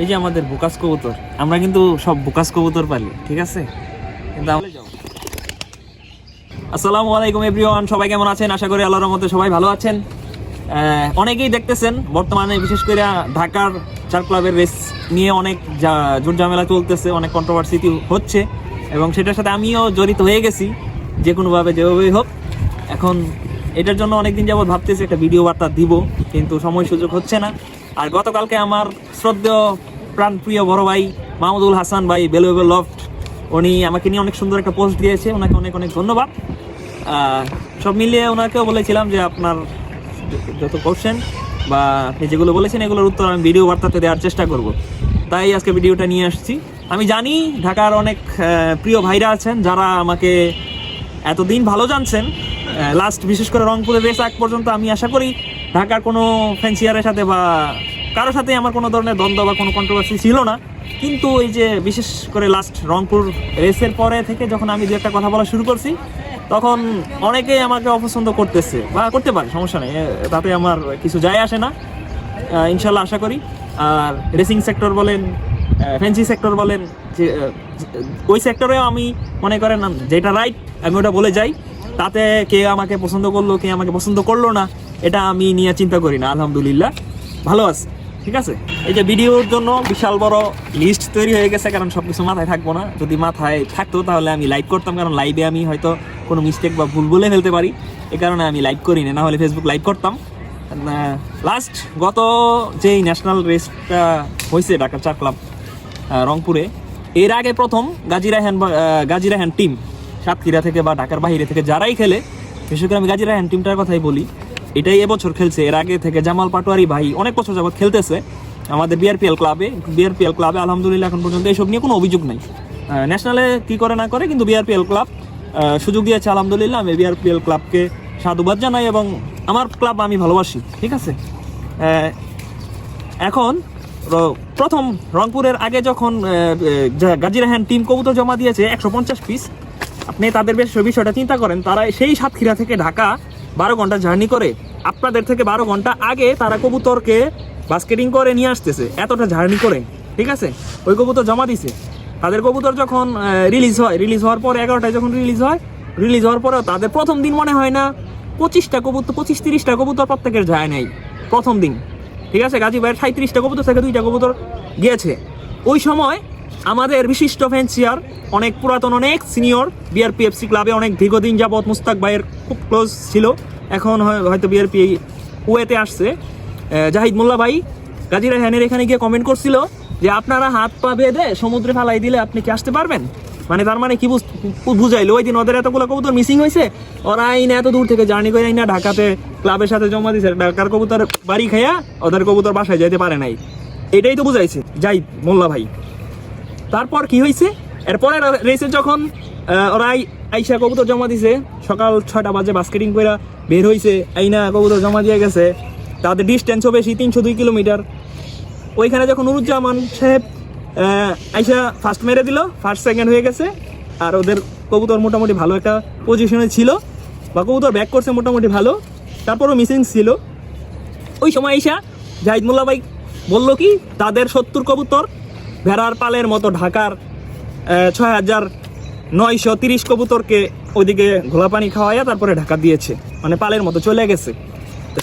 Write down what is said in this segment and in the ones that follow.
এই যে আমাদের বুকাস কবুতর, আমরা কিন্তু সব বুকাস কবুতর পালি, ঠিক আছে? আসসালামু আলাইকুম এভরিওয়ান, সবাই কেমন আছেন? আশা করি আল্লাহর মতো সবাই ভালো আছেন। অনেকেই দেখতেছেন, বর্তমানে বিশেষ করে ঢাকার চার ক্লাবের রেস নিয়ে অনেক জোর ঝামেলা চলতেছে, অনেক কন্ট্রোভার্সি হচ্ছে। এবং সেটার সাথে আমিও জড়িত হয়ে গেছি, যে কোনোভাবে যেভাবেই হোক। এখন এটার জন্য অনেকদিন যাবত ভাবতেছি একটা ভিডিও বার্তা দিব, কিন্তু সময় সুযোগ হচ্ছে না। আর গতকালকে আমার শ্রদ্ধেয় প্রাণপ্রিয় বড় ভাই মাহমুদুল হাসান ভাই বেলুয়েবল লফট উনি আমাকে নিয়ে অনেক সুন্দর একটা পোস্ট দিয়েছে। ওনাকে অনেক অনেক ধন্যবাদ। সব মিলিয়ে ওনাকেও বলেছিলাম যে আপনার যত কোশ্চেন বা আপনি যেগুলো বলেছেন, এগুলোর উত্তর আমি ভিডিও বার্তাতে দেওয়ার চেষ্টা করব। তাই আজকে ভিডিওটা নিয়ে আসছি। আমি জানি ঢাকার অনেক প্রিয় ভাইরা আছেন যারা আমাকে এতদিন ভালো জানছেন। লাস্ট বিশেষ করে রংপুরের রেস আগ পর্যন্ত আমি আশা করি ঢাকার কোনো ফ্যান্সিয়ারের সাথে বা কারোর সাথে আমার কোনো ধরনের দ্বন্দ্ব বা কোনো কন্ট্রোভার্সি ছিল না। কিন্তু এই যে বিশেষ করে লাস্ট রংপুর রেসের পরে থেকে যখন আমি দু একটা কথা বলা শুরু করছি, তখন অনেকেই আমাকে অপছন্দ করতেছে। বা করতে পারে, সমস্যা নেই তাতে আমার কিছু যায় আসে না। ইনশাল্লাহ আশা করি। আর রেসিং সেক্টর বলেন ফ্যান্সি সেক্টর বলেন, যে ওই সেক্টরেও আমি মনে করেন যেটা রাইট আমি ওটা বলে যাই। তাতে কে আমাকে পছন্দ করল, কে আমাকে পছন্দ করল না এটা আমি নিয়ে চিন্তা করি না, আলহামদুলিল্লাহ। ভালো আছে, ঠিক আছে? এই যে ভিডিওর জন্য বিশাল বড় লিস্ট তৈরি হয়ে গেছে, কারণ সব কিছু মাথায় থাকব না। যদি মাথায় থাকতো, তাহলে আমি লাইভ করতাম, কারণ লাইভে আমি হয়তো কোনো মিস্টেক বা ভুল বলে ফেলতে পারি। এ কারণে আমি লাইভ করি না হলে ফেসবুক লাইভ করতাম। লাস্ট গত যেই ন্যাশনাল রেসটা হয়েছে ঢাকা চার ক্লাব রংপুরে, এর আগে প্রথম গাজিরাহান গাজিরাহান টিম সাতক্ষীরা থেকে বা ঢাকার বাইরে থেকে যারাই খেলে, বিশেষ করে আমি গাজিরাহান টিমটার কথাই বলি এটাই এবছর খেলছে। এর আগে থেকে জামাল পাটোয়ারি ভাই অনেক বছর যাবত খেলতেছে। আমাদের বিআরপিএল ক্লাবে বিআরপিএল ক্লাবে আলহামদুলিল্লাহ এখন পর্যন্ত এইসব নিয়ে কোনো অভিযোগ নাই। ন্যাশনালে কি করে না করে, কিন্তু বিআরপিএল ক্লাব সুযোগ দিয়েছে আলহামদুলিল্লাহ। আমি বিআরপিএল ক্লাবকে সাধুবাদ জানাই এবং আমার ক্লাব আমি ভালোবাসি, ঠিক আছে? এখন প্রথম রংপুরের আগে যখন গাজীরাহান টিম কবুতর জমা দিয়েছে, একশো পঞ্চাশ পিস আপনি তাদের বেশ বিষয়টা চিন্তা করেন, তারা সেই সাতক্ষীরা থেকে ঢাকা বারো ঘণ্টা জার্নি করে। আপনাদের থেকে বারো ঘণ্টা আগে তারা কবুতরকে বাস্কেটিং করে নিয়ে আসতেছে, এতটা জার্নি করে, ঠিক আছে? ওই কবুতর জমা দিছে। তাদের কবুতর যখন রিলিজ হয় রিলিজ হওয়ার পর এগারোটায় যখন রিলিজ হয় রিলিজ হওয়ার পরেও তাদের প্রথম দিন মনে হয় না, পঁচিশটা কবুতর, পঁচিশ তিরিশটা কবুতর প্রত্যেকের যায় নাই, প্রথম দিন। ঠিক আছে, গাজী ভাইয়ের সাঁত্রিশটা কবুতর থেকে দুইটা কবুতর গিয়েছে। ওই সময় আমাদের বিশিষ্ট ফ্যান্সিয়ার অনেক পুরাতন, অনেক সিনিয়র বিআরপিএফসি ক্লাবে অনেক দীর্ঘদিন যাবৎ মুস্তাক ভাইয়ের খুব ক্লোজ ছিল। এখন হয়- হয়তো বিআরপি ওয়েতে আসছে। জাহিদ মোল্লা ভাই গাজী রায়হানের এখানে গিয়ে কমেন্ট করছিল যে আপনারা হাত পা বেঁধে সমুদ্রে ফেলাই দিলে আপনি কি আসতে পারবেন? মানে তার মানে কি বুঝাইলো ওই দিন ওদের এতগুলো কবুতর মিসিং হয়েছে ওরা আইনা এত দূর থেকে জার্নি করে আইনা ঢাকাতে ক্লাবের সাথে জমা দিছে। ঢাকার কবুতর বাড়ি খাইয়া ওদের কবুতর বাসায় যেতে পারে নাই। এটাই তো বুঝাইছে যাই মোল্লা ভাই। তারপর কি হয়েছে এরপরে রেসে যখন আহ, ওরা আই- আইসা কবুতর জমা দিছে। সকাল ছয়টা বাজে বাস্কেটিং করে বের হয়েছে আইনা কবুতর জমা দিয়ে গেছে। তাদের ডিস্টেন্সও বেশি, তিনশো দুই কিলোমিটার। ওইখানে যখন নুরুজ্জামান সাহেব আইসা ফার্স্ট মেরে দিল ফার্স্ট সেকেন্ড হয়ে গেছে। আর ওদের কবুতর মোটামুটি ভালো একটা পজিশনে ছিল। বা কবুতর ব্যাক করছে মোটামুটি ভালো। তারপরও মিসিং ছিল। ওই সময় আইসা জাহিদ মোল্লা ভাই বলল কি, তাদের সত্তর কবুতর ভেড়ার পালের মতো ঢাকার ছয় হাজার নয়শো তিরিশ কবুতরকে ওইদিকে ঘোলা পানি খাওয়াইয়া তারপরে ঢাকা দিয়েছে। মানে পালের মতো চলে গেছে।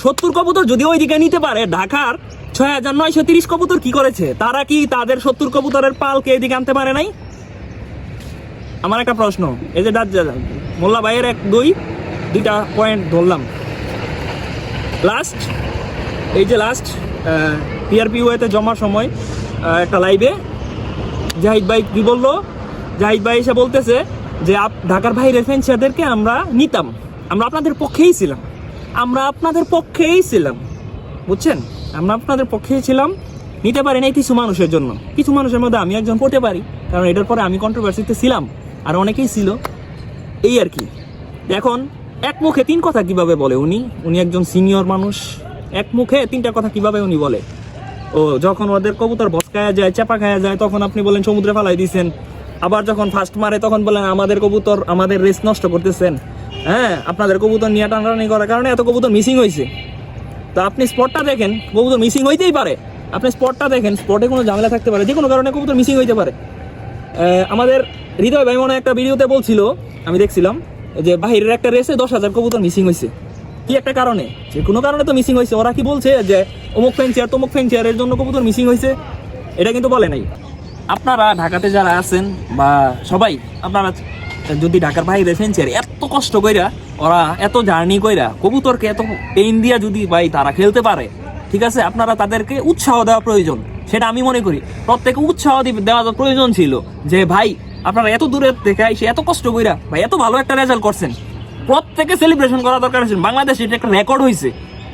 সত্তর কবুতর যদি ওইদিকে নিতে পারে, ঢাকার ছয় হাজার নয়শো তিরিশ কবুতর কি করেছে? তারা কি তাদের সত্তর কবুতরের পালকে এদিকে আনতে পারে নাই? আমার একটা প্রশ্ন, এই যে মোল্লা ভাইয়ের এক দুই, দুইটা পয়েন্ট ধরলাম। লাস্ট এই যে লাস্ট পিআরপি ওয়েতে জমার সময় একটা লাইভে জাহিদ ভাই কি বলল? জাহিদ ভাই এসে বলতেছে যে ঢাকার ভাই রেফেন্সারদেরকে আমরা নিতাম। আমরা আপনাদের পক্ষেই ছিলাম। আমরা আপনাদের পক্ষেই ছিলাম। বুঝছেন? আমরা আপনাদের পক্ষেই ছিলাম। নিতে পারি নাই কিছু মানুষের জন্য। কিছু মানুষের মধ্যে আমি একজন পড়তে পারি। কারণ এটার পরে আমি কন্ট্রোভার্সিতে ছিলাম। আর অনেকেই ছিল। এই আর কি। এখন এক মুখে তিন কথা কীভাবে বলে উনি? উনি একজন সিনিয়র মানুষ। এক মুখে তিনটা কথা কীভাবে উনি বলে? ও, যখন ওদের কবুতর ভসকায়া যায়, চাপা খায়া যায়, তখন আপনি বলেন সমুদ্রে ফেলাই দিয়েছেন আবার যখন ফার্স্ট মারে, তখন বলেন আমাদের কবুতর আমাদের রেস নষ্ট করতেছেন। হ্যাঁ আপনাদের কবুতর নিয়ে টানাটানি করার কারণে এত কবুতর মিসিং হয়েছে। তো আপনি স্পটটা দেখেন, কবুতর মিসিং হইতেই পারে। আপনি স্পটটা দেখেন স্পটে কোনো ঝামেলা থাকতে পারে, যে কোনো কারণে কবুতর মিসিং হইতে পারে। আমাদের হৃদয় ভাই মনে একটা ভিডিওতে বলছিল, আমি দেখছিলাম, যে বাহিরের একটা রেসে দশ হাজার কবুতর মিসিং হয়েছে কি একটা কারণে? যে কোনো কারণে তো মিসিং হয়েছে ওরা কি বলছে যে অমুক ফেন্সিয়ার তমুক ফেন্সিয়ারের জন্য কবুতর মিসিং হয়েছে এটা কিন্তু বলে নাই। আপনারা ঢাকাতে যারা আছেন বা সবাই, আপনারা যদি ঢাকার বাইরে ফেন্সিয়ার এত কষ্ট কইরা, ওরা এত জার্নি কইরা, কবুতরকে এত পেইন দিয়া যদি ভাই তারা খেলতে পারে, ঠিক আছে? আপনারা তাদেরকে উৎসাহ দেওয়া প্রয়োজন, সেটা আমি মনে করি। প্রত্যেকে উৎসাহ দেওয়া প্রয়োজন ছিল যে, ভাই, আপনারা এত দূরের থেকে এসে এত কষ্ট কইরা, ভাই, এত ভালো একটা রেজাল্ট করছেন। প্রত্যেকে সেলিব্রেশন করা দরকার আছে। বাংলাদেশে এটা একটা রেকর্ড হয়েছে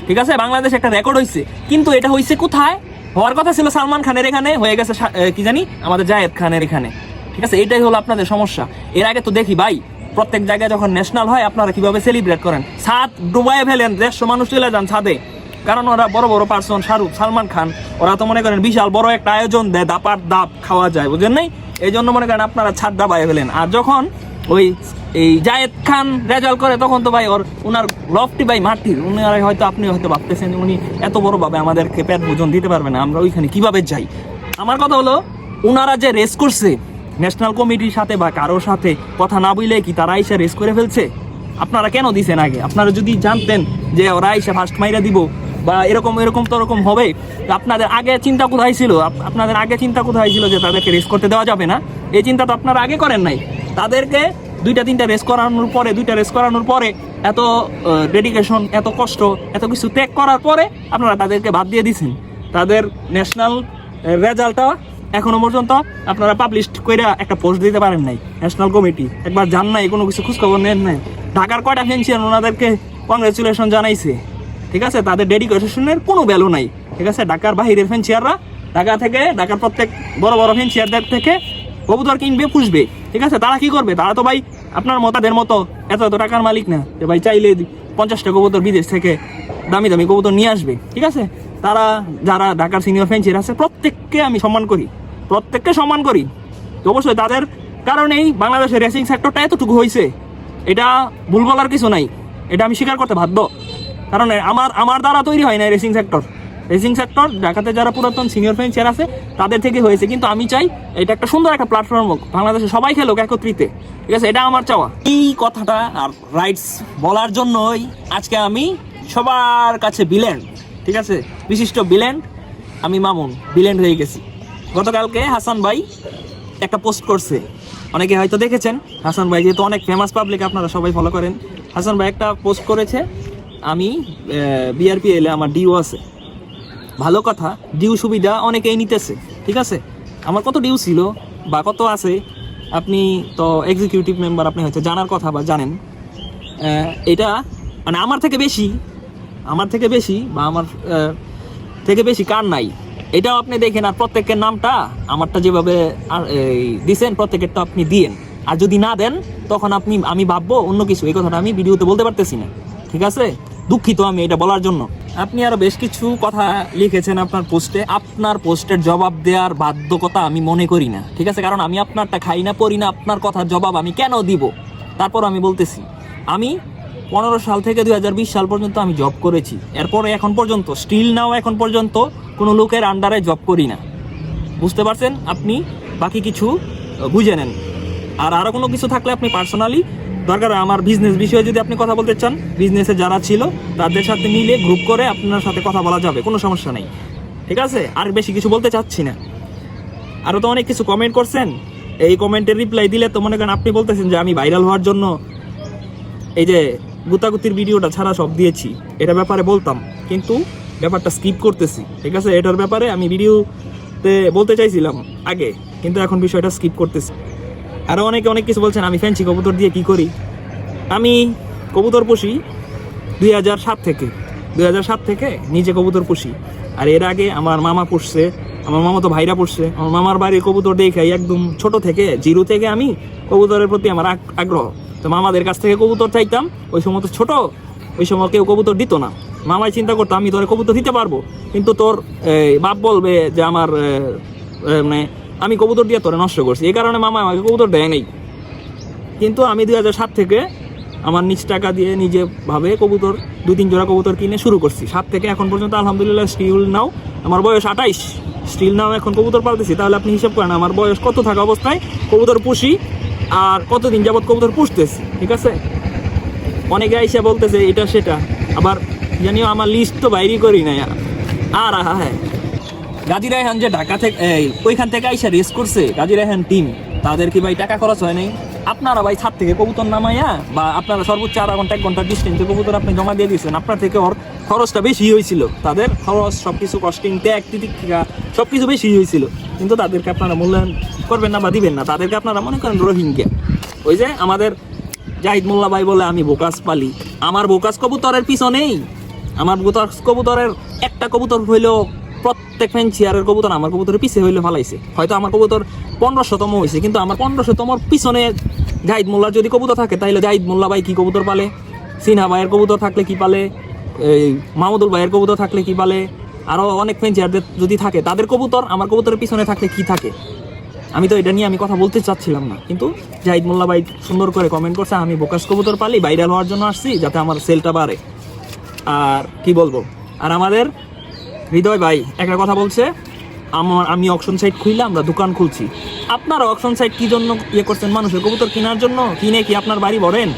ঠিক আছে? বাংলাদেশে একটা রেকর্ড হয়েছে কিন্তু এটা হয়েছে কোথায়? হওয়ার কথা ছিল সালমান খানের এখানে, হয়ে গেছে কি জানি? আমাদের জায়েদ খানের এখানে। ঠিক আছে? এটাই হলো আপনাদের সমস্যা। এর আগে তো দেখি, ভাই, প্রত্যেক জায়গায় যখন ন্যাশনাল হয়, আপনারা কীভাবে সেলিব্রেট করেন? ছাদ ডুবাই ফেলেন, দেড়শো মানুষ চলে যান ছাদে। কারণ ওরা বড় বড় পার্সন শাহরুখ, সালমান খান। ওরা তো মনে করেন বিশাল বড় একটা আয়োজন দেয়, দাপার দাপ খাওয়া যায় বুঝলেন নাই? এই জন্য মনে করেন আপনারা ছাদ ডাবাই ফেলেন। আর যখন ওই এই জায়েদ খান রেজাল্ট করে, তখন তো ভাই ওর ওনার লফটি ভাই মাটির। উনি হয়তো আপনি হয়তো ভাবতেছেন উনি এত বড় ভাবে আমাদেরকে পেট ভোজন দিতে পারবে না, আমরা ওইখানে কীভাবে যাই? আমার কথা হলো ওনারা যে রেস করছে, ন্যাশনাল কমিটির সাথে বা কারোর সাথে কথা না বইলে কি তারা এসে রেস করে ফেলছে? আপনারা কেন দিছেন আগে? আপনারা যদি জানতেন যে ওরা এসে ফার্স্ট মাইরা দিব বা এরকম এরকম তো ওরকম হবে আপনাদের আগে চিন্তা কোথায় ছিল? আপ- আপনাদের আগে চিন্তা কোথায় ছিল যে তাদেরকে রেস করতে দেওয়া যাবে না? এই চিন্তা তো আপনারা আগে করেন নাই। তাদেরকে দুইটা তিনটা রেস করানোর পরে, দুইটা রেস করানোর পরে এত ডেডিকেশন এত কষ্ট, এত কিছু ত্যাগ করার পরে আপনারা তাদেরকে বাদ দিয়ে দিছেন তাদের ন্যাশনাল রেজাল্টটা এখনও পর্যন্ত আপনারা পাবলিশ করে একটা পোস্ট দিতে পারেন নাই। ন্যাশনাল কমিটি একবার জান নাই, কোনো কিছু খোঁজখবর নেন নাই। ঢাকার কয়টা ফেন্সিয়ান ওনাদেরকে কংগ্রেচুলেশন জানাইছে? ঠিক আছে? তাদের ডেডিকেশনের কোনো ভ্যালু নাই। ঠিক আছে? ঢাকার বাহিরের ফেন্সিয়াররা ঢাকা থেকে, ঢাকার প্রত্যেক বড় বড় ফেন্সিয়ারদের থেকে কবুতর কিনবে, পুষবে। ঠিক আছে? তারা কি করবে? তারা তো ভাই আপনার মতাদের মতো এত এত টাকার মালিক না যে ভাই চাইলে পঞ্চাশটা কবুতর বিদেশ থেকে দামি দামি কবুতর নিয়ে আসবে, ঠিক আছে? তারা যারা ঢাকার সিনিয়র ফেন্সিয়ার আছে, প্রত্যেককে আমি সম্মান করি, প্রত্যেককে সম্মান করি। তো অবশ্যই তাদের কারণেই বাংলাদেশের রেসিং সেক্টরটা এতটুকু হয়েছে এটা ভুল বলার কিছু নাই। এটা আমি স্বীকার করতে বাধ্য। কারণ আমার আমার দ্বারা তৈরি হয় না রেসিং সেক্টর রেসিং সেক্টর ঢাকাতে যারা পুরাতন সিনিয়র ফেন্সিয়ার আছে, তাদের থেকে হয়েছে। কিন্তু আমি চাই এটা একটা সুন্দর একটা প্ল্যাটফর্ম হোক, বাংলাদেশে সবাই খেলুক একত্রিতে। ঠিক আছে? এটা আমার চাওয়া। এই কথাটা আর রাইটস বলার জন্যই আজকে আমি সবার কাছে বিলেন ঠিক আছে? বিশিষ্ট বিলেন আমি মামুন বিলেন হয়ে গেছি। গতকালকে হাসান ভাই একটা পোস্ট করছে। অনেকে হয়তো দেখেছেন, হাসান ভাই যেহেতু অনেক ফেমাস পাবলিক আপনারা সবাই ফলো করেন। হাসান ভাই একটা পোস্ট করেছে, আমি বিআরপি এলে আমার ডিউ আছে। ভালো কথা, ডিউ সুবিধা অনেকেই নিতেছে, ঠিক আছে? আমার কত ডিউ ছিল বা কত আছে, আপনি তো এক্সিকিউটিভ মেম্বার আপনি হয়তো জানার কথা বা জানেন। এটা মানে আমার থেকে বেশি, আমার থেকে বেশি বা আমার থেকে বেশি কার নাই, এটাও আপনি দেখেন আর প্রত্যেকের নামটা আমারটা যেভাবে দিছেন, প্রত্যেকেরটা আপনি দিয়েন। আর যদি না দেন, তখন আপনি, আমি ভাববো অন্য কিছু, এই কথাটা আমি ভিডিওতে বলতে পারতেছি না, ঠিক আছে? দুঃখিত আমি এটা বলার জন্য। আপনি আরও বেশ কিছু কথা লিখেছেন আপনার পোস্টে। আপনার পোস্টের জবাব দেওয়ার বাধ্যকতা আমি মনে করি না, ঠিক আছে? কারণ আমি আপনারটা খাই না, পড়ি না, আপনার কথার জবাব আমি কেন দিব? তারপর আমি বলতেছি, আমি পনেরো সাল থেকে দু হাজার বিশ সাল পর্যন্ত আমি জব করেছি। এরপরে এখন পর্যন্ত স্টিল নাও এখন পর্যন্ত কোনো লোকের আন্ডারে জব করি না। বুঝতে পারছেন? আপনি বাকি কিছু বুঝে নেন। আর আরও কোনো কিছু থাকলে আপনি পার্সোনালি দরকার আমার বিজনেস বিষয়ে যদি আপনি কথা বলতে চান বিজনেসে যারা ছিল, তাদের সাথে মিলে গ্রুপ করে আপনার সাথে কথা বলা যাবে, কোনো সমস্যা নেই। ঠিক আছে? আর বেশি কিছু বলতে চাচ্ছি না। আরও তো অনেক কিছু কমেন্ট করছেন। এই কমেন্টের রিপ্লাই দিলে তো মনে করেন আপনি বলতেছেন যে আমি ভাইরাল হওয়ার জন্য এই যে গুতাগুতির ভিডিওটা ছাড়া সব দিয়েছি। এটা ব্যাপারে বলতাম। কিন্তু ব্যাপারটা স্কিপ করতেছি। ঠিক আছে? এটার ব্যাপারে আমি ভিডিওতে বলতে চাইছিলাম আগে। কিন্তু এখন বিষয়টা স্কিপ করতেছি। আরও অনেকে অনেক কিছু বলছেন, আমি ফ্যান্সি কবুতর দিয়ে কি করি? আমি কবুতর পুষি দুই হাজার সাত থেকে। দুই হাজার সাত থেকে নিজে কবুতর পুষি। আর এর আগে আমার মামা পুষছে, আমার মামা তো ভাইরা পুষছে। আমার মামার বাড়ির কবুতর দেখে একদম ছোট থেকে, জিরো থেকে আমি কবুতরের প্রতি আমার আগ্রহ। তো মামাদের কাছ থেকে কবুতর চাইতাম, ওই সময় তো ছোট, ওই সময় কেউ কবুতর দিত না। মামাই চিন্তা করতো, আমি তোর কবুতর দিতে পারব? কিন্তু তোর বাপ বলবে যে আমার মানে আমি কবুতর দিয়ে তোরে নষ্ট করছি। এই কারণে মামা আমাকে কবুতর দেয় নেই। কিন্তু আমি দুই হাজার সাত থেকে আমার নিজ টাকা দিয়ে নিজে ভাবে কবুতর দুই তিন জোড়া কবুতর কিনে শুরু করছি। সাত থেকে এখন পর্যন্ত আলহামদুলিল্লাহ স্টিল নাও, আমার বয়স আঠাইশ। স্টিল নাও, এখন কবুতর পালতেছি, তাহলে আপনি হিসাব করেন আমার বয়স কত থাকা অবস্থায় কবুতর পুষি আর কতদিন যাবৎ কবুতর পুষতেছি, ঠিক আছে? অনেকে আইসা বলতেছে এটা সেটা, আবার জানিও আমার লিস্ট তো বাইরে করি নাই। আর, আহা হ্যাঁ। গাজী রায়হান যে ঢাকা থেকে ওইখান থেকে আইসা রেস করছে, গাজী রায়হান টিম তাদের কি ভাই টাকা খরচ হয় নাই? আপনারা ভাই ছাদ থেকে কবুতর নামাইয়া, বা আপনারা সর্বোচ্চ আধা ঘণ্টা, এক ঘণ্টা ডিস্টেন্সে কবুতর আপনি জমা দিয়ে দিয়েছেন, আপনার থেকে ওর খরচটা বেশি হয়েছিল। তাদের খরচ সব কিছু কস্টিং ট্যাগ টিকা সব কিছু বেশি হয়েছিল। কিন্তু তাদেরকে আপনারা মূল্যায়ন করবেন না বা দিবেন না, তাদেরকে আপনারা মনে করেন রোহিঙ্গা। ওই যে আমাদের জাহিদ মোল্লা ভাই বলে, আমি বোকাস পালি। আমার বোকাস কবুতরের পিছনেই, আমার বোকাস কবুতরের একটা কবুতর হইলেও প্রত্যেক ফ্যান চেয়ারের কবুতর আমার কবুতরের পিছে হইলে ফালাইছে। হয়তো আমার কবুতর পনেরোশোতম হয়েছে কিন্তু আমার পনেরোশোতমর পিছনে জাহিদ মোল্লার যদি কবুতর থাকে তাহলে জাহিদ মোল্লা ভাই কি কবুতর পালে? সিনহা ভাইয়ের কবুতর থাকলে কি পালে? এই মাহমুদুল ভাইয়ের কবুতর থাকলে কি পালে? আরও অনেক ফ্যান চেয়ারদের যদি থাকে, তাদের কবুতর আমার কবুতরের পিছনে থাকলে কি থাকে? আমি তো এটা নিয়ে আমি কথা বলতে চাচ্ছিলাম না, কিন্তু জাহিদ মোল্লা ভাই সুন্দর করে কমেন্ট করছে, আমি বোকাস কবুতর পালি ভাইরাল হওয়ার জন্য আসছি, যাতে আমার সেলটা বাড়ে। আর কি বলব? আর আমাদের হৃদয় ভাই, একটা কথা বলছে, আমার, আমি অকশন সাইট খুললে আমরা দোকান খুলছি। আপনারা অকশন সাইট কি জন্য ইয়ে করছেন? মানুষের কবুতর কেনার জন্য? কিনে কি আপনার বাড়ি ভরেন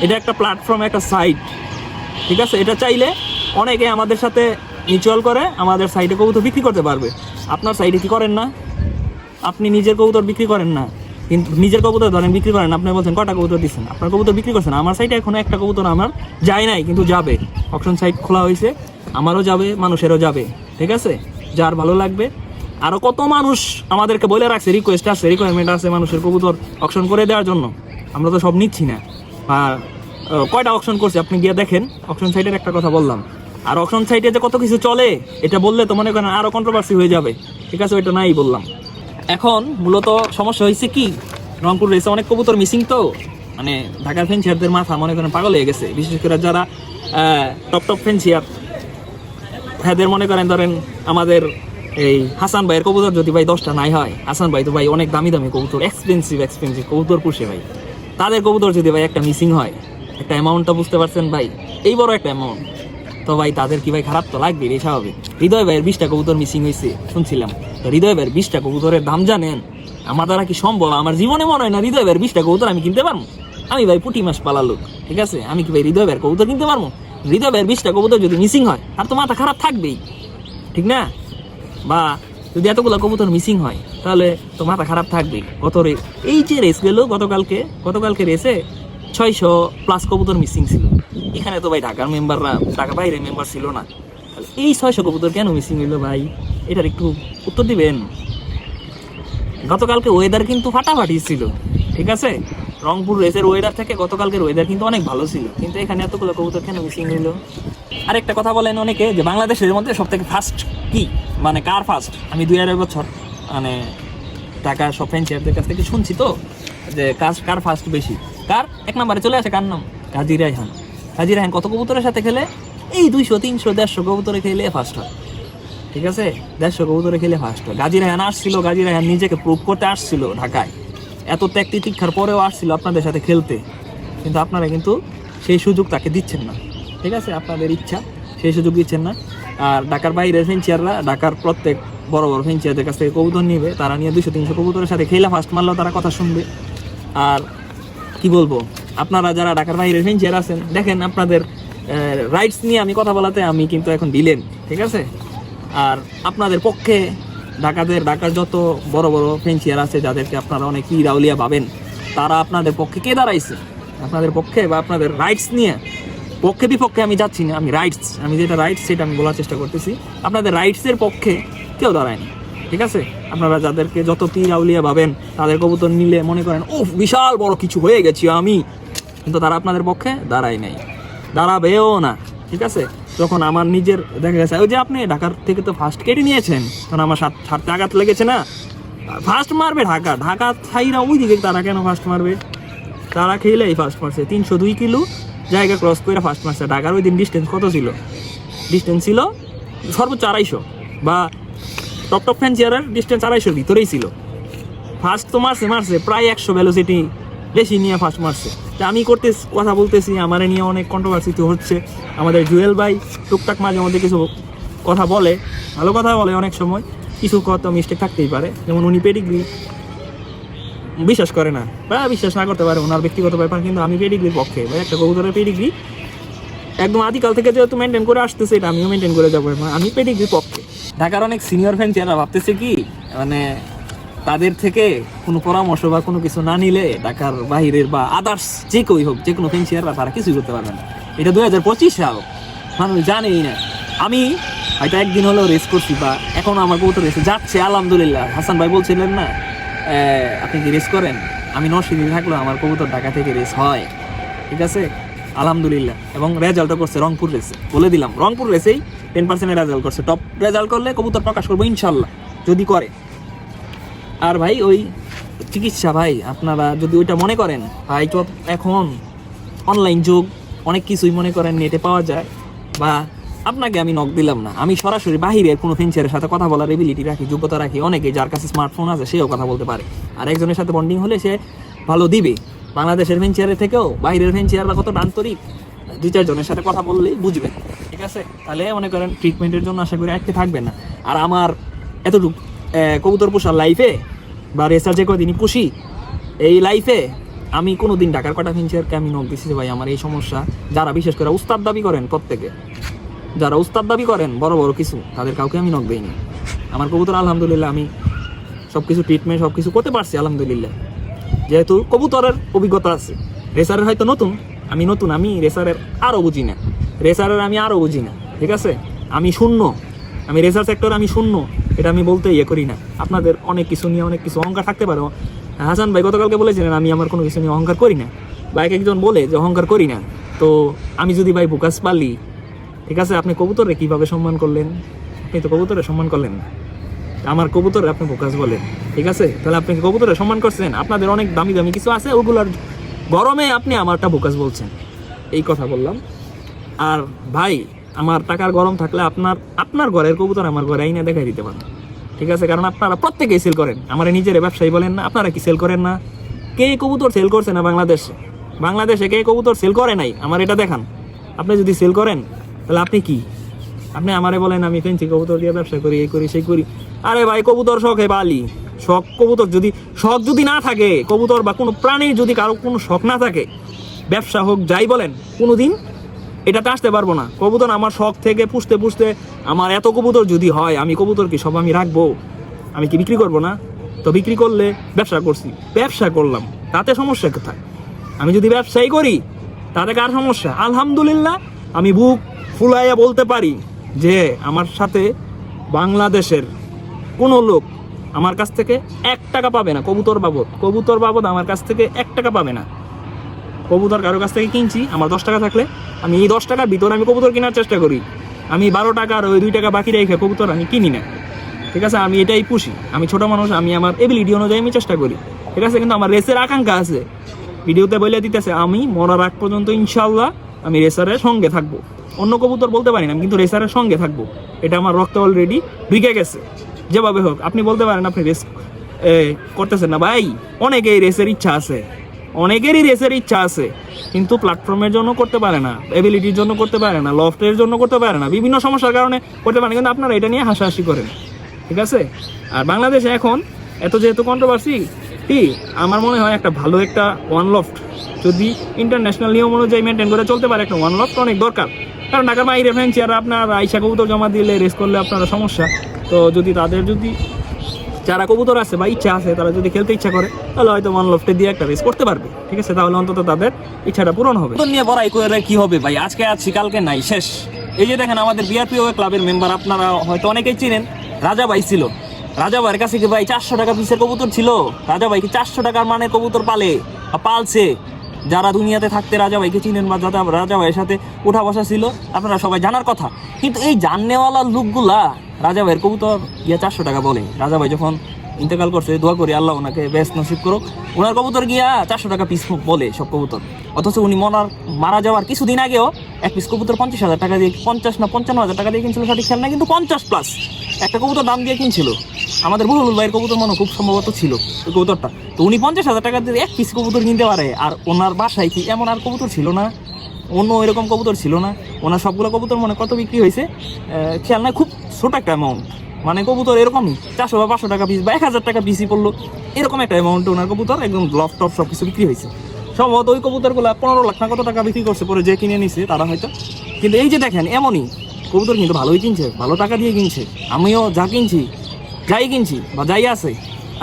এটা একটা প্ল্যাটফর্ম একটা সাইট ঠিক আছে? এটা চাইলে অনেকে আমাদের সাথে মিউচুয়াল করে, আমাদের সাইটে কবুতর বিক্রি করতে পারবে। আপনার সাইটে কি করেন না? আপনি নিজের কবুতর বিক্রি করেন না। কিন্তু নিজের কবুতর ধরেন বিক্রি করেন, আপনি বলছেন কটা কবুতর দিচ্ছেন আপনার কবুতর বিক্রি করছেন। আমার সাইটে এখনও একটা কবুতর আমার যায় নাই, কিন্তু যাবে। অপশন সাইট খোলা হয়েছে। আমারও যাবে, মানুষেরও যাবে, ঠিক আছে? যার ভালো লাগবে। আরও কত মানুষ আমাদেরকে বলে রাখছে রিকোয়েস্ট আছে রিকোয়ারমেন্ট আছে মানুষের কবুতর অপশন করে দেওয়ার জন্য। আমরা তো সব নিচ্ছি না। আর কয়টা অপশন করছে? আপনি গিয়ে দেখেন। অপশন সাইটের একটা কথা বললাম। আর অপশন সাইটে যে কত কিছু চলে, এটা বললে তো মনে করেন আরও কন্ট্রোভার্সি হয়ে যাবে। ঠিক আছে, ওইটা নাই বললাম। এখন মূলত সমস্যা হয়েছে কি? রংপুর রেসে অনেক কবুতর মিসিং তো। মানে ঢাকার ফেন্সিয়ারদের মাথা মনে করেন পাগল হয়ে গেছে। বিশেষ করে যারা টপ টপ ফেন্সিয়ার হ্যাঁদের মনে করেন, ধরেন আমাদের এই হাসান ভাইয়ের কবুতর যদি ভাই দশটা নাই হয়, হাসান ভাই তো ভাই অনেক দামি দামি কবুতর এক্সপেন্সিভ এক্সপেন্সিভ কবুতর পুষে ভাই। তাদের কবুতর যদি ভাই একটা মিসিং হয়, একটা অ্যামাউন্টটা বুঝতে পারছেন ভাই? এই বড় একটা অ্যামাউন্ট তো ভাই তাদের কি ভাই খারাপ তো লাগবে? রে স্বাভাবিক। হৃদয় ভাইয়ের বিশটা কবুতর মিসিং হয়েছে, শুনছিলাম। তো হৃদয় ভাইয়ের বিশটা কবুতরের দাম জানেন? আমার দ্বারা কি সম্ভব? আমার জীবনে মনে হয় না হৃদয় ভাইয়ের বিশটা কবুতর আমি কিনতে পারব। আমি ভাই পুটি মাস পালা লোক, ঠিক আছে? আমি কি ভাই হৃদয় ভাইয়ের কবুতর কিনতে পারব? হৃদয় ভাইয়ের বিশটা কবুতর যদি মিসিং হয় আর তো মাথা খারাপ থাকবেই। ঠিক না? বা যদি এতগুলো কবুতর মিসিং হয়, তাহলে তো মাথা খারাপ থাকবেই। গত রে এই যে রেস গেল, গতকালকে গতকালকে রেসে ছয়শো প্লাস কবুতর মিসিং ছিল। এখানে তো ভাই ঢাকার মেম্বাররা ঢাকা বাইরে মেম্বার ছিল না। তাহলে এই ছয়শো কবুতর কেন মিসিং হইল ভাই? এটার একটু উত্তর দিবেন? গতকালকে ওয়েদার কিন্তু ফাটাফাটি ছিল। ঠিক আছে? রংপুর রেসের ওয়েদার থেকে গতকালকের ওয়েদার কিন্তু অনেক ভালো ছিল। কিন্তু এখানে এতগুলো কবুতর কেন মিসিং হইল? আরেকটা কথা বলেন অনেকে যে বাংলাদেশের মধ্যে সব থেকে ফার্স্ট কি? মানে কার ফার্স্ট আমি দুই আড়াই বছর মানে টাকা সব ফ্রেন্সিয়ারদের কাছ থেকে শুনছি তো, যে কাজ কার ফার্স্ট বেশি? কার? এক নম্বরে চলে আসে কার নাম? কাজী রায়হান। কাজী রায়হান কত কবুতরের সাথে খেলে? এই দুইশো, তিনশো, দেড়শো কবুতরে খেলে ফার্স্ট হয়। ঠিক আছে? দেড়শো কবুতরে খেলে ফার্স্ট হয়। গাজী রায়হান আসছিল গাজী রায়হান নিজেকে প্রুভ করতে আসছিল ঢাকায়। এত ত্যাগ তিতিক্ষার পরেও আসছিল আপনাদের সাথে খেলতে। কিন্তু আপনারা কিন্তু সেই সুযোগ তাকে দিচ্ছেন না। ঠিক আছে? আপনাদের ইচ্ছা, সেই সুযোগ দিচ্ছেন না। আর ঢাকার বাইরের ফেঞ্চিয়াররা, ঢাকার প্রত্যেক বড় বড় ফেঞ্চিয়ারদের কাছ থেকে কবুতর নিবে। তারা নিয়ে দুশো তিনশো কবুতরের সাথে খেলা ফার্স্ট মারলেও তারা কথা শুনবে। আর কি বলব? আপনারা যারা ঢাকার বাইরের ফেঞ্চিয়ার আছেন, দেখেন আপনাদের রাইটস নিয়ে আমি কথা বলাতে আমি কিন্তু এখন দিলেন ঠিক আছে? আর আপনাদের পক্ষে ঢাকাদের ঢাকার যত বড় বড় ফেঞ্চিয়ার আছে, যাদেরকে আপনারা অনেক কি রাউলিয়া ভাবেন, তারা আপনাদের পক্ষে কে দাঁড়াইছে? আপনাদের পক্ষে বা আপনাদের রাইটস নিয়ে? পক্ষে বিপক্ষে আমি যাচ্ছি না, আমি রাইটস আমি যেটা রাইটস সেটা আমি বলার চেষ্টা করতেছি। আপনাদের রাইটসের পক্ষে কেউ দাঁড়ায়নি ঠিক আছে? আপনারা যাদেরকে যত পীর আউলিয়া ভাবেন, তাদের কবুতর নিলে মনে করেন ও বিশাল বড় কিছু হয়ে গেছি আমি। কিন্তু তারা আপনাদের পক্ষে দাঁড়ায় নাই, দাঁড়াবেও না, ঠিক আছে? যখন আমার নিজের দেখা গেছে, ওই যে আপনি ঢাকার থেকে তো ফার্স্ট কেটে নিয়েছেন। তখন আমার সাত সাতটা আঘাত লেগেছে না? ফার্স্ট মারবে ঢাকা। ঢাকা থাইরা ওই দিকে তারা কেন ফার্স্ট মারবে? তারা খেলেই ফার্স্ট মারছে। তিনশো দুই কিলো জায়গা ক্রস করে ফার্স্ট মারছে। ঢাকার ওই দিন ডিস্টেন্স কত ছিল? ডিস্টেন্স ছিল সর্বোচ্চ আড়াইশো বা টপ টপ ফ্যান্সিয়ারের ডিস্টেন্স আড়াইশোর ভিতরেই ছিল। ফার্স্ট তো মারছে মারছে, প্রায় একশো ভ্যালোসিটি বেশি নিয়ে ফার্স্ট মারছে। তা আমি করতে কথা বলতেছি, আমার নিয়ে অনেক কন্ট্রোভার্সি তো হচ্ছে। আমাদের জুয়েল ভাই টুকটাক মাঝে মধ্যে কিছু কথা বলে, ভালো কথা বলে অনেক সময়। কিছু কথা মিস্টেক থাকতেই পারে, যেমন উনি পেডিগ্রি বিশ্বাস করে না, বা বিশ্বাস না করতে পারে ওনার ব্যক্তিগত ব্যাপার, কিন্তু আমি পেডিগ্রির পক্ষে, ভাই, একটা কবুতরের পেডিগ্রি একদম আদিকাল থেকে যেহেতু মেনটেন করে আসতেছে, এটা আমিও মেনটেন করে যাব আমি পেডিগ্রির পক্ষে। ঢাকার অনেক সিনিয়র ফ্যান যারা ভাবতেছে কি মানে তাদের থেকে কোনো পরামর্শ বা কোনো কিছু না নিলে ঢাকার বাহিরের বা আদার্স যে কেউই হোক, যে কোনো ফ্যান্সিয়াররা তারা কিছুই করতে পারবে না। এটা দু হাজার পঁচিশ সাল। মানুষ জানেই না। আমি হয়তো একদিন হলেও রেস করছি বা এখনও আমার কবুতর রেসে যাচ্ছে, আলহামদুলিল্লাহ। হাসান ভাই বলছিলেন না আপনি কি রেস করেন? আমি নরসিংদী থাকলেও আমার কবুতর ঢাকা থেকে রেস হয়। ঠিক আছে? আলহামদুলিল্লাহ। এবং রেজাল্টও করছে রংপুর রেসে বলে দিলাম, রংপুর রেসেই টেন পার্সেন্টের রেজাল্ট করছে। টপ রেজাল্ট করলে কবুতর প্রকাশ করব ইনশাল্লাহ, যদি করে। আর ভাই, ওই চিকিৎসা ভাই, আপনারা যদি ওইটা মনে করেন, ভাই, তো এখন অনলাইন যুগ, অনেক কিছুই মনে করেন নেটে পাওয়া যায়, বা আপনাকে আমি নক দিলাম না। আমি সরাসরি বাহিরের কোনো ফেন্সারের সাথে কথা বলার এবিলিটি রাখি, যোগ্যতা রাখি, অনেকে যার কাছে স্মার্টফোন আছে, সেও কথা বলতে পারে। আর একজনের সাথে বন্ডিং হলে সে ভালো দিবে। বাংলাদেশের ফেন্সিয়ারের থেকেও বাইরের ফেন্সিয়াররা কত আন্তরিক। দুই চারজনের সাথে কথা বললেই বুঝবেন। ঠিক আছে? তাহলে মনে করেন ট্রিটমেন্টের জন্য আশা করি আটকে থাকবেন না। আর আমার এতটুকু কবুতর পোষার লাইফে বা রেসার যে কদিনই পুষি এই লাইফে আমি কোনো দিন ঢাকার কটা ফিনচিয়ারকে আমি নক দিছি ভাই আমার এই সমস্যা। যারা বিশেষ করে উস্তাদ দাবি করেন প্রত্যেকে, যারা উস্তাদ দাবি করেন, বড় বড় কিছু, তাদের কাউকে আমি নক দিইনি। আমার কবুতর আলহামদুলিল্লাহ আমি সব কিছু ট্রিটমেন্ট সব কিছু করতে পারছি, আলহামদুলিল্লাহ। যেহেতু কবুতরের অভিজ্ঞতা আছে, রেসারের হয়তো নতুন, আমি নতুন, আমি রেসারের আরও বুঝি না। রেসারের আমি আরও বুঝি না, ঠিক আছে? আমি শূন্য, আমি রেসার সেক্টর আমি শূন্য এটা আমি বলতে ইয়ে করি না। আপনাদের অনেক কিছু নিয়ে অনেক কিছু অহংকার থাকতে পারে। হাসান ভাই গতকালকে বলেছিলেন, আমি আমার কোনো কিছু নিয়ে অহংকার করি না। বা এক একজন বলে যে, অহংকার করি না। তো আমি যদি ভাই বুকাস পালি, ঠিক আছে, আপনি কবুতরে কীভাবে সম্মান করলেন? আপনি তো কবুতরে সম্মান করলেন না। আমার কবুতরে আপনি ফোকাস বলেন, ঠিক আছে? তাহলে আপনি কবুতরে সম্মান করছেন? আপনাদের অনেক দামি দামি কিছু আছে, ওগুলোর গরমে আপনি আমারটা ফোকাস বলছেন। এই কথা বললাম। আর ভাই আমার টাকার গরম থাকলে আপনার আপনার ঘরের কবুতর আমার ঘরে আইনা দেখাই দিতে পারেন ঠিক আছে? কারণ আপনারা প্রত্যেকেই সেল করেন। আমার নিজের ব্যবসায়ী বলেন না, আপনারা কি সেল করেন না? কে কবুতর সেল করছে না বাংলাদেশে? বাংলাদেশে কে কবুতর সেল করে নাই? আমার এটা দেখান। আপনি যদি সেল করেন, তাহলে আপনি কি? আপনি আমারে বলেন, আমি ফেন্সি কবুতর দিয়ে ব্যবসা করি, এই করি, সেই করি। আরে ভাই, কবুতর শখে বালি। শখ, কবুতর যদি, শখ যদি না থাকে, কবুতর বা কোনো প্রাণীর যদি কারও কোনো শখ না থাকে, ব্যবসা হোক, যাই বলেন কোনো দিন এটাতে আসতে পারব না। কবুতর আমার শখ থেকে পুষতে পুষতে আমার এত কবুতর যদি হয়, আমি কবুতর কি সব আমি রাখব? আমি কি বিক্রি করব না? তো বিক্রি করলে ব্যবসা করছি। ব্যবসা করলাম। তাতে সমস্যা কোথায়? আমি যদি ব্যবসাই করি, তাতে কার সমস্যা? আলহামদুলিল্লাহ, আমি বুক ফুলাইয়া বলতে পারি যে আমার সাথে বাংলাদেশের কোনো লোক আমার কাছ থেকে এক টাকা পাবে না। কবুতর বাবদ। কবুতর বাবদ আমার কাছ থেকে এক টাকা পাবে না। কবুতর কারও কাছ থেকে কিনছি, আমার দশ টাকা থাকলে, আমি এই দশ টাকার ভিতরে আমি কবুতর কেনার চেষ্টা করি। আমি বারো টাকা আর ওই দুই টাকা বাকি রেখে কবুতর আমি কিনি না। ঠিক আছে? আমি এটাই পুষি। আমি ছোট মানুষ, আমি আমার এবিলিটি অনুযায়ী আমি চেষ্টা করি। ঠিক আছে? কিন্তু আমার রেসের আকাঙ্ক্ষা আছে। ভিডিওতে বলে দিতেছে, আমি মরার আগ পর্যন্ত ইনশাল্লাহ আমি রেসারের সঙ্গে থাকব। অন্য কবুতর বলতে পারি না কিন্তু রেসারের সঙ্গে থাকব। এটা আমার রক্ত অলরেডি ঢুকে গেছে। যেভাবে হোক, আপনি বলতে পারেন আপনি রেস করতেছেন না। ভাই, অনেকেই রেসের ইচ্ছা আছে। অনেকেরই রেসের ইচ্ছা আছে, কিন্তু প্ল্যাটফর্মের জন্য করতে পারে না এবিলিটির জন্য করতে পারে না লফটের জন্য করতে পারে না, বিভিন্ন সমস্যার কারণে করতে পারে না, কিন্তু আপনারা এটা নিয়ে হাসাহাসি করেন, ঠিক আছে? আর বাংলাদেশে এখন এত যেহেতু কন্ট্রোভার্সি কি আমার মনে হয় একটা ভালো একটা ওয়ান লফট যদি ইন্টারন্যাশনাল নিয়ম অনুযায়ী মেনটেন করে চলতে পারে, একটা ওয়ান লফট অনেক দরকার। কারণ ঢাকার বাইরে ফ্যান্সি আর আপনার আইসা কবুতর জমা দিলে রেস করলে আপনারা সমস্যা। তো যদি তাদের যদি যারা কবুতর আছে বা ইচ্ছা আছে, তারা যদি খেলতে ইচ্ছা করে, তাহলে হয়তো ওয়ান লফটে দিয়ে একটা রেস করতে পারবে। ঠিক আছে? তাহলে অন্তত তাদের ইচ্ছাটা পূরণ হবে। নিয়ে বড়াই করে কি হবে ভাই? আজকে আছি, কালকে নাই, শেষ। এই যে দেখেন, আমাদের বিআরপিও ক্লাবের মেম্বার আপনারা হয়তো অনেকেই চিনেন। রাজা ভাই ছিল। রাজা ভাইয়ের কাছে কি ভাই চারশো টাকা পিসের কবুতর ছিল? রাজা ভাই কি চারশো টাকার মানে কবুতর পালে পালছে? যারা দুনিয়াতে থাকতে রাজা ভাইকে চিনেন বা যারা রাজা ভাইয়ের সাথে উঠা বসা ছিল, আপনারা সবাই জানার কথা। কিন্তু এই জাননেওয়ালা লোকগুলা রাজা ভাইয়ের কবুতর গিয়া চারশো টাকা বলে। রাজা ভাই যখন ইন্তেকাল করছে, দোয়া করি আল্লাহ ওনাকে বেস্ট নসিব করুক। ওনার কবুতর গিয়া চারশো টাকা পিস বলে সব কবুতর। অথচ উনি মরার, মারা যাওয়ার কিছুদিন আগেও এক পিস কবুতর পঞ্চাশ হাজার টাকা দিয়ে পঞ্চাশ না পঞ্চান্ন হাজার টাকা দিয়ে কিনছিল, সঠিক খেয়াল না কিন্তু পঞ্চাশ প্লাস একটা কবুতর দাম দিয়ে কিনছিল। আমাদের বহুল ভাইয়ের কবুতর মনে খুব সম্ভবত ছিল ওই কবুতরটা। তো উনি পঞ্চাশ হাজার টাকা দিয়ে এক পিস কবুতর কিনতে পারে, আর ওনার বাসায় কি এমন আর কবুতর ছিল না? অন্য এরকম কবুতর ছিল না। ওনার সবগুলো কবুতর মানে কত বিক্রি হয়েছে? খেয়াল নাই, খুব ছোট একটা অ্যামাউন্ট মানে কবুতর এরকমই, চারশো বা পাঁচশো টাকা পিস বা এক হাজার টাকা পিসই পড়ল। এরকম একটা অ্যামাউন্ট ওনার কবুতর, একদম লফ টপ সব কিছু বিক্রি হয়েছে। সম্ভবত ওই কবুতরগুলো পনেরো লাখ না কত টাকা বিক্রি করছে, পরে যে কিনে নিছে, তারা হয়তো কিন্তু এই যে দেখেন, এমনই। কবুতর কিন্তু ভালোই কিনছে, ভালো টাকা দিয়ে কিনছে। আমিও যা কিনছি, যাই কিনছি বা যাই আছে,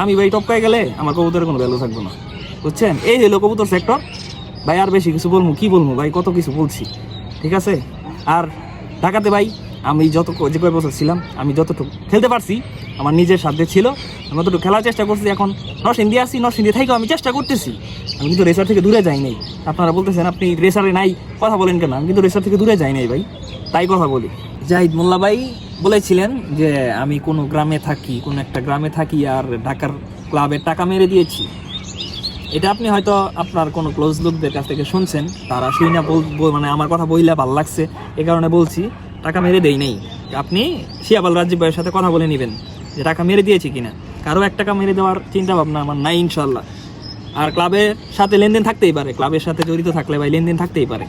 আমি ভাই টপকায় গেলে আমার কবুতরের কোনো ভ্যালু থাকবে না। বুঝছেন? এই হলো কবুতর সেক্টর ভাই, আর বেশি কিছু বলব? কি বলব ভাই? কত কিছু বলছি, ঠিক আছে? আর ঢাকাতে ভাই, আমি যত যে কয় বছর ছিলাম, আমি যতটুকু খেলতে পারছি, আমার নিজের সাধ্যে ছিল। আমি ততটুকু খেলার চেষ্টা করছি এখন। নরসিংদী আসি নরসিংদী থেকেও আমি চেষ্টা করতেছি। আমি কিন্তু রেসার থেকে দূরে যাই নাই। আপনারা বলতেছেন, আপনি রেসারে নাই, কথা বলেন কেন? আমি কিন্তু রেসার থেকে দূরে যাই নাই ভাই, তাই কথা বলি। জাহিদ মোল্লা ভাই বলেছিলেন যে, আমি কোনো গ্রামে থাকি, কোনো একটা গ্রামে থাকি, আর ঢাকার ক্লাবের টাকা মেরে দিয়েছি। এটা আপনি হয়তো আপনার কোনো ক্লোজ লোকদের কাছ থেকে শুনছেন, তারা শুই না মানে আমার কথা বইলে ভালো লাগছে, এ কারণে বলছি, টাকা মেরে দেই নাই। আপনি শিয়াবাল রাজীব ভাইয়ের সাথে কথা বলে নেবেন যে টাকা মেরে দিয়েছি কিনা। কারও এক টাকা মেরে দেওয়ার চিন্তা ভাবনা আমার নাই ইনশাল্লাহ আর ক্লাবের সাথে লেনদেন থাকতেই পারে, ক্লাবের সাথে জড়িত থাকলে ভাই লেনদেন থাকতেই পারে।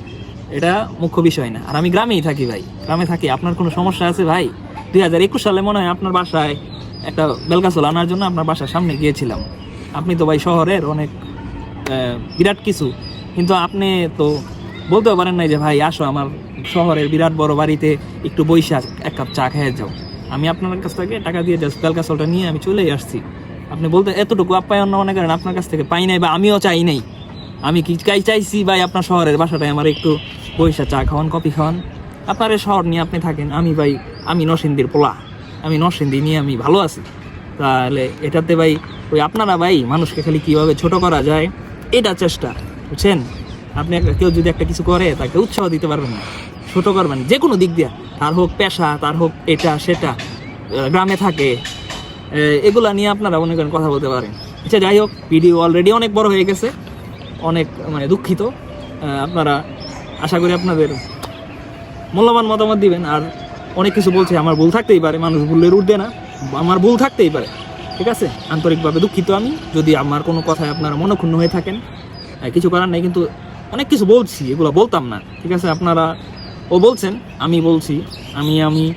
এটা মুখ্য বিষয় না। আর আমি গ্রামেই থাকি ভাই, গ্রামে থাকি। আপনার কোনো সমস্যা আছে ভাই? দুই হাজার একুশ সালে মনে হয় আপনার বাসায় একটা বেলগাছল আনার জন্য আপনার বাসার সামনে গিয়েছিলাম। আপনি তো ভাই শহরের অনেক বিরাট কিছু। কিন্তু আপনি তো বলতেও পারেন নাই যে, ভাই, আসো আমার শহরের বিরাট বড় বাড়িতে একটু বৈশা এক কাপ চা খেয়ে যাও। আমি আপনার কাছ থেকে টাকা দিয়ে জাস্ট বেলকাসলটা নিয়ে আমি চলেই আসছি। আপনি বলতে এতটুকু আপ্যায়ন মনে করেন, আপনার কাছ থেকে পাই নাই বা আমিও চাই নাই। আমি কি চাই, চাইছি ভাই, আপনার শহরের বাসাটায় আমার একটু বৈশা চা খাওয়ান, কফি খাওয়ান। আপনার শহর নিয়ে আপনি থাকেন, আমি ভাই, আমি নরসিংদীর পোলা। আমি নরসিংদী নিয়ে আমি ভালো আছি। তাহলে এটাতে ভাই, ওই আপনারা ভাই মানুষকে খালি কীভাবে ছোট করা যায়, এটা চেষ্টা, বুঝছেন? আপনি একটা, কেউ যদি একটা কিছু করে, তাকে উৎসাহ দিতে পারবেন না। ছোট করবেন, যে কোনো দিক দিয়ে, তার হোক পেশা, তার হোক এটা, সেটা গ্রামে থাকে এগুলা নিয়ে আপনারা মনে করেন কথা বলতে পারেন। আচ্ছা যাই হোক, ভিডিও অলরেডি অনেক বড় হয়ে গেছে, অনেক মানে দুঃখিত আপনারা, আশা করি আপনাদের মূল্যবান মতামত দিবেন, আর অনেক কিছু বলছে, আমার ভুল থাকতেই পারে, মানুষ ভুলের উঠবে না। আমার ভুল থাকতেই পারে ঠিক আছে? আন্তরিকভাবে দুঃখিত আমি যদি আমার কোনো কথায় আপনারা মনক্ষুণ্ণ হয়ে থাকেন। আহ, কিছু করার নেই কিন্তু অনেক কিছু বলছি এগুলো বলতাম না ঠিক আছে? আপনারা ও বলছেন আমি বলছি আমি আমি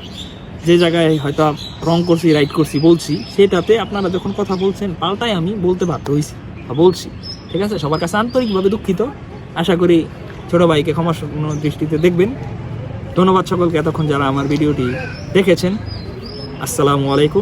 যে জায়গায় হয়তো রং করছি রাইট করছি বলছি সেটাতে আপনারা যখন কথা বলছেন পাল্টাই আমি বলতে বাধ্য হয়েছি বা বলছি ঠিক আছে? সবার কাছে আন্তরিকভাবে দুঃখিত। আশা করি ছোট ভাইকে ক্ষমা দৃষ্টিতে দেখবেন। ধন্যবাদ সকলকে এতক্ষণ যারা আমার ভিডিওটি দেখেছেন। আসসালামু আলাইকুম।